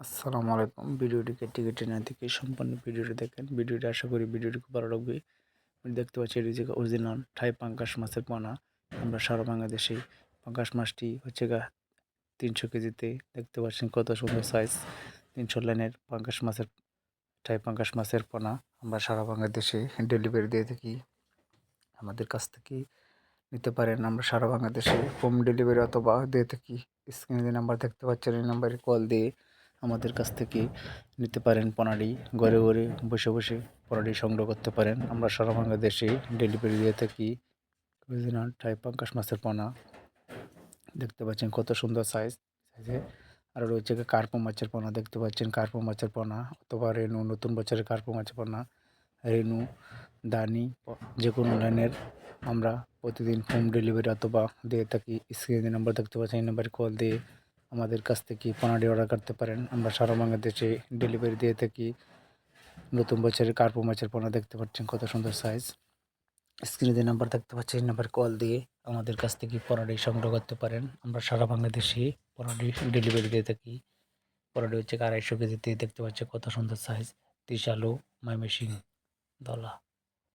আসসালামু আলাইকুম। ভিডিওটি কেটে কেটে না থেকে সম্পূর্ণ ভিডিওটি দেখেন। ভিডিওটি আশা করি ভিডিওটি খুব ভালো লাগবে। দেখতে পাচ্ছি এটি যে অরিজিনাল ঠাই পাঙ্কাশ মাছের পোনা। আমরা সারা বাংলাদেশে পাঙ্কাশ মাছটি হচ্ছে গা তিনশো কেজিতে দেখতে পাচ্ছেন কত সুন্দর সাইজ তিনশো লাইনের পাঙ্কাশ মাছের ঠাই পাঙ্কাশ মাছের পোনা আমরা সারা বাংলাদেশে ডেলিভারি দিয়ে থাকি। আমাদের কাছ থেকে নিতে পারেন। আমরা সারা বাংলাদেশে হোম ডেলিভারি অথবা দিয়ে থাকি। স্ক্রিনে নাম্বার দেখতে পাচ্ছেন। এই নাম্বারে কল দিয়ে আমাদের কাছ থেকে নিতে পারেন পনারি ঘরে ঘরে বসে বসে পনারি সংগ্রহ করতে পারেন। আমরা সারা বাংলাদেশে ডেলিভারি দিয়ে থাকি। অরিজিনাল টাই পাঙ্কাশ মাছের পোনা। দেখতে পাচ্ছেন কত সুন্দর সাইজ সাইজে আর রয়েছে কার্পো মাছের পোনা। দেখতে পাচ্ছেন কার্পো মাছের পোনা অথবা রেনু, নতুন বছরের কার্পো মাছের পোনা। রেনু, দানি যে কোনো লাইনের আমরা প্রতিদিন হোম ডেলিভারি অথবা দিয়ে থাকি। স্ক্রিনে নাম্বার দেখতে পাচ্ছেন, এই নাম্বারে কল দিয়ে আমাদের কাছ থেকে পনাডি অর্ডার করতে পারেন। আমরা সারা বাংলাদেশে ডেলিভারি দিয়ে থাকি। নতুন বছরের কার্পো মাছের পোনা দেখতে পাচ্ছেন কত সুন্দর সাইজ স্ক্রিনে যে নাম্বার দেখতে পাচ্ছেন নাম্বার কল দিয়ে আমাদের কাছ থেকে পনাডি সংগ্রহ করতে পারেন। আমরা সারা বাংলাদেশে পনাডি ডেলিভারি দিয়ে থাকি। পনাডি হচ্ছে আড়াইশো কেজিতে দেখতে পাচ্ছেন কত সুন্দর সাইজ তিশালু মাইমেসিং দলা।